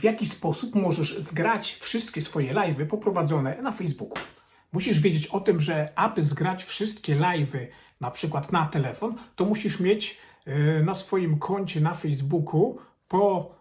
W jaki sposób możesz zgrać wszystkie swoje live'y poprowadzone na Facebooku? Musisz wiedzieć o tym, że aby zgrać wszystkie live'y, na przykład na telefon, to musisz mieć yy, na swoim koncie na Facebooku po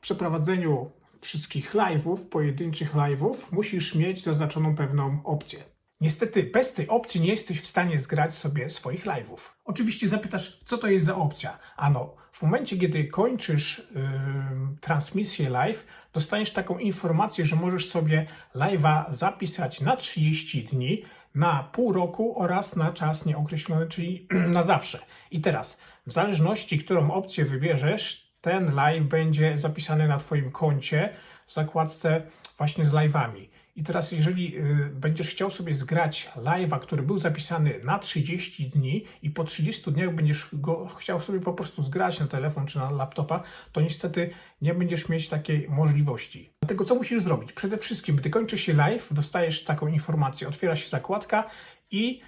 przeprowadzeniu wszystkich live'ów, pojedynczych live'ów, musisz mieć zaznaczoną pewną opcję. Niestety bez tej opcji nie jesteś w stanie zgrać sobie swoich live'ów. Oczywiście zapytasz, co to jest za opcja? Ano, w momencie, kiedy kończysz ym, transmisję live, dostaniesz taką informację, że możesz sobie live'a zapisać na 30 dni, na pół roku oraz na czas nieokreślony, czyli na zawsze. I teraz, w zależności, którą opcję wybierzesz, ten live będzie zapisany na Twoim koncie w zakładce właśnie z live'ami. I teraz, jeżeli y, będziesz chciał sobie zgrać live'a, który był zapisany na 30 dni i po 30 dniach będziesz go chciał sobie po prostu zgrać na telefon czy na laptopa, to niestety nie będziesz mieć takiej możliwości. Dlatego co musisz zrobić? Przede wszystkim, gdy kończy się live, dostajesz taką informację, otwiera się zakładka i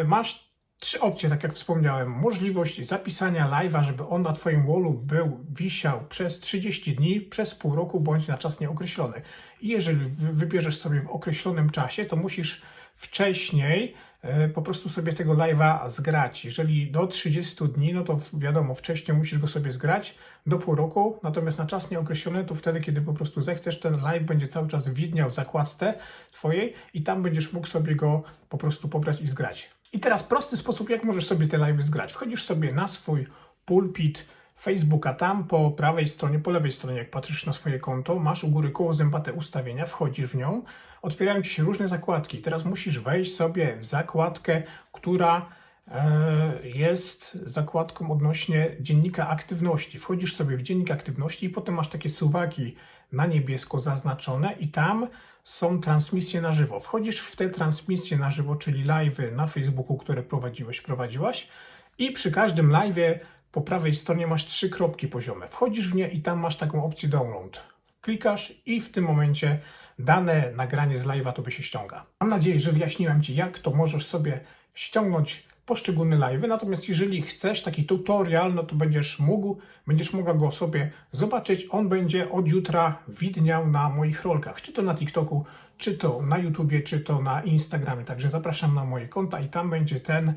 y, masz trzy opcje, tak jak wspomniałem. Możliwość zapisania live'a, żeby on na Twoim wallu był, wisiał przez 30 dni, przez pół roku bądź na czas nieokreślony. I jeżeli wy- wybierzesz sobie w określonym czasie, to musisz wcześniej e, po prostu sobie tego live'a zgrać. Jeżeli do 30 dni, no to wiadomo, wcześniej musisz go sobie zgrać do pół roku, natomiast na czas nieokreślony to wtedy, kiedy po prostu zechcesz, ten live będzie cały czas widniał w zakładce Twojej i tam będziesz mógł sobie go po prostu pobrać i zgrać. I teraz prosty sposób, jak możesz sobie te live'y zgrać. Wchodzisz sobie na swój pulpit Facebooka, tam po prawej stronie, po lewej stronie, jak patrzysz na swoje konto, masz u góry koło zębate ustawienia, wchodzisz w nią, otwierają ci się różne zakładki. Teraz musisz wejść sobie w zakładkę, która e, jest zakładką odnośnie dziennika aktywności. Wchodzisz sobie w dziennik aktywności i potem masz takie suwaki na niebiesko zaznaczone i tam są transmisje na żywo. Wchodzisz w te transmisje na żywo, czyli live'y na Facebooku, które prowadziłeś, prowadziłaś i przy każdym live'ie po prawej stronie masz trzy kropki poziome. Wchodzisz w nie i tam masz taką opcję download. Klikasz i w tym momencie dane nagranie z live'a tobie się ściąga. Mam nadzieję, że wyjaśniłem Ci, jak to możesz sobie ściągnąć poszczególne live'y, natomiast jeżeli chcesz taki tutorial, no to będziesz mógł, będziesz mogła go sobie zobaczyć. On będzie od jutra widniał na moich rolkach, czy to na TikToku, czy to na YouTubie, czy to na Instagramie. Także zapraszam na moje konta i tam będzie ten,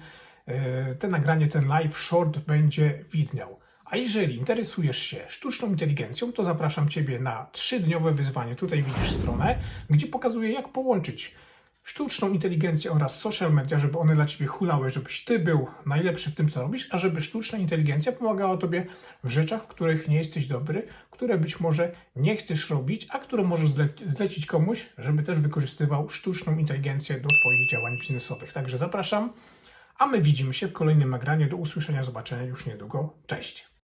te nagranie, ten live short będzie widniał. A jeżeli interesujesz się sztuczną inteligencją, to zapraszam Ciebie na trzydniowe wyzwanie. Tutaj widzisz stronę, gdzie pokazuję, jak połączyć sztuczną inteligencję oraz social media, żeby one dla Ciebie hulały, żebyś Ty był najlepszy w tym, co robisz, a żeby sztuczna inteligencja pomagała Tobie w rzeczach, w których nie jesteś dobry, które być może nie chcesz robić, a które możesz zle- zlecić komuś, żeby też wykorzystywał sztuczną inteligencję do Twoich działań biznesowych. Także zapraszam, a my widzimy się w kolejnym nagraniu. Do usłyszenia, zobaczenia już niedługo. Cześć!